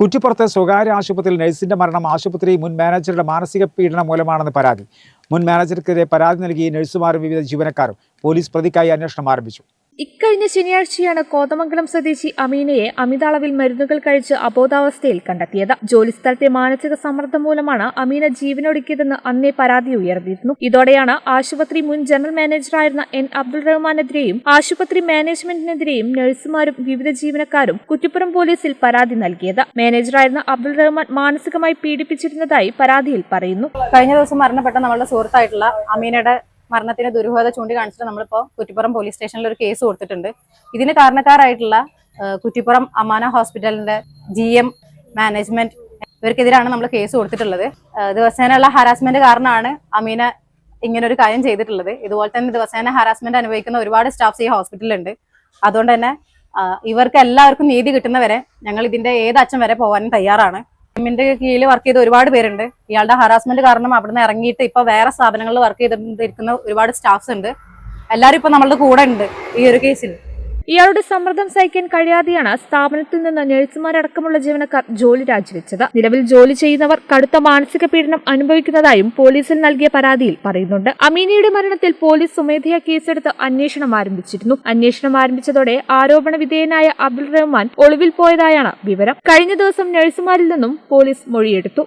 കുറ്റിപ്പുറത്തെ സ്വകാര്യ ആശുപത്രിയിൽ നഴ്സിന്റെ മരണം ആശുപത്രി മുൻ മാനേജറുടെ മാനസിക പീഡനം മൂലമാണെന്ന് പരാതി. മുൻ മാനേജർക്കെതിരെ പരാതി നൽകി നഴ്സുമാരും വിവിധ ജീവനക്കാരും പോലീസ് പ്രതിക്കായി അന്വേഷണം ആരംഭിച്ചു. ഇക്കഴിഞ്ഞ ശനിയാഴ്ചയാണ് കോതമംഗലം സ്വദേശി അമീനയെ അമിതാളവിൽ മരുന്നുകൾ കഴിച്ച് അബോധാവസ്ഥയിൽ കണ്ടെത്തിയത്. ജോലിസ്ഥലത്തെ മാനസിക സമ്മർദ്ദം മൂലമാണ് അമീന ജീവനൊടുക്കിയതെന്ന് അന്നേ പരാതി ഉയർന്നിരുന്നു. ഇതോടെയാണ് ആശുപത്രി മുൻ ജനറൽ മാനേജറായിരുന്ന എൻ അബ്ദുൾ റഹ്മാനെതിരെയും ആശുപത്രി മാനേജ്മെന്റിനെതിരെയും നഴ്സുമാരും വിവിധ ജീവനക്കാരും കുറ്റിപ്പുറം പോലീസിൽ പരാതി നൽകിയത്. മാനേജറായിരുന്ന അബ്ദുൾ റഹ്മാൻ മാനസികമായി പീഡിപ്പിച്ചിരുന്നതായി പരാതിയിൽ പറയുന്നു. കഴിഞ്ഞ ദിവസം മരണപ്പെട്ട നമ്മളുടെ സുഹൃത്തായിട്ടുള്ള അമീനയുടെ മരണത്തിന് ദുരൂഹത ചൂണ്ടിക്കാണിച്ചിട്ട് നമ്മളിപ്പോൾ കുറ്റിപ്പുറം പോലീസ് സ്റ്റേഷനിൽ ഒരു കേസ് കൊടുത്തിട്ടുണ്ട്. ഇതിന് കാരണക്കാരായിട്ടുള്ള കുറ്റിപ്പുറം അമാന ഹോസ്പിറ്റലിന്റെ ജി എം മാനേജ്മെന്റ് ഇവർക്കെതിരാണ് നമ്മൾ കേസ് കൊടുത്തിട്ടുള്ളത്. ദിവസേനയുള്ള ഹറാസ്മെന്റ് കാരണമാണ് അമീന ഇങ്ങനെ ഒരു കാര്യം ചെയ്തിട്ടുള്ളത്. ഇതുപോലെ തന്നെ ദിവസേന ഹറാസ്മെന്റ് അനുഭവിക്കുന്ന ഒരുപാട് സ്റ്റാഫ്സ് ഈ ഹോസ്പിറ്റലിലുണ്ട് അതുകൊണ്ട് തന്നെ ഇവർക്ക് എല്ലാവർക്കും നീതി കിട്ടുന്നവരെ ഞങ്ങൾ ഇതിന്റെ ഏത് അച്ഛൻ വരെ പോകാനും തയ്യാറാണ്. ടീമിന്റെ കീഴിൽ വർക്ക് ചെയ്ത ഒരുപാട് പേരുണ്ട്. ഇയാളുടെ ഹറാസ്മെന്റ് കാരണം അവിടുന്ന് ഇറങ്ങിയിട്ട് ഇപ്പൊ വേറെ സ്ഥാപനങ്ങളിൽ വർക്ക് ചെയ്തിരിക്കുന്ന ഒരുപാട് സ്റ്റാഫ്സ് ഉണ്ട്. എല്ലാരും ഇപ്പൊ നമ്മളുടെ കൂടെ ഉണ്ട് ഈ ഒരു കേസിൽ ഇയാളുടെ സമ്മർദ്ദം സഹിക്കാൻ കഴിയാതെയാണ് സ്ഥാപനത്തിൽ നിന്ന് നഴ്സുമാരടക്കമുള്ള ജീവനക്കാർ ജോലി രാജിവെച്ചത്. നിലവിൽ ജോലി ചെയ്യുന്നവർ കടുത്ത മാനസിക പീഡനം അനുഭവിക്കുന്നതായും പോലീസിൽ നൽകിയ പരാതിയിൽ പറയുന്നുണ്ട്. അമീനയുടെ മരണത്തിൽ പോലീസ് സ്വമേധയാ കേസെടുത്ത് അന്വേഷണം ആരംഭിച്ചിരുന്നു. അന്വേഷണം ആരംഭിച്ചതോടെ ആരോപണ വിധേയനായ അബ്ദുൾ റഹ്മാൻ ഒളിവിൽ പോയതായാണ് വിവരം. കഴിഞ്ഞ ദിവസം നഴ്സുമാരിൽ നിന്നും പോലീസ് മൊഴിയെടുത്തു.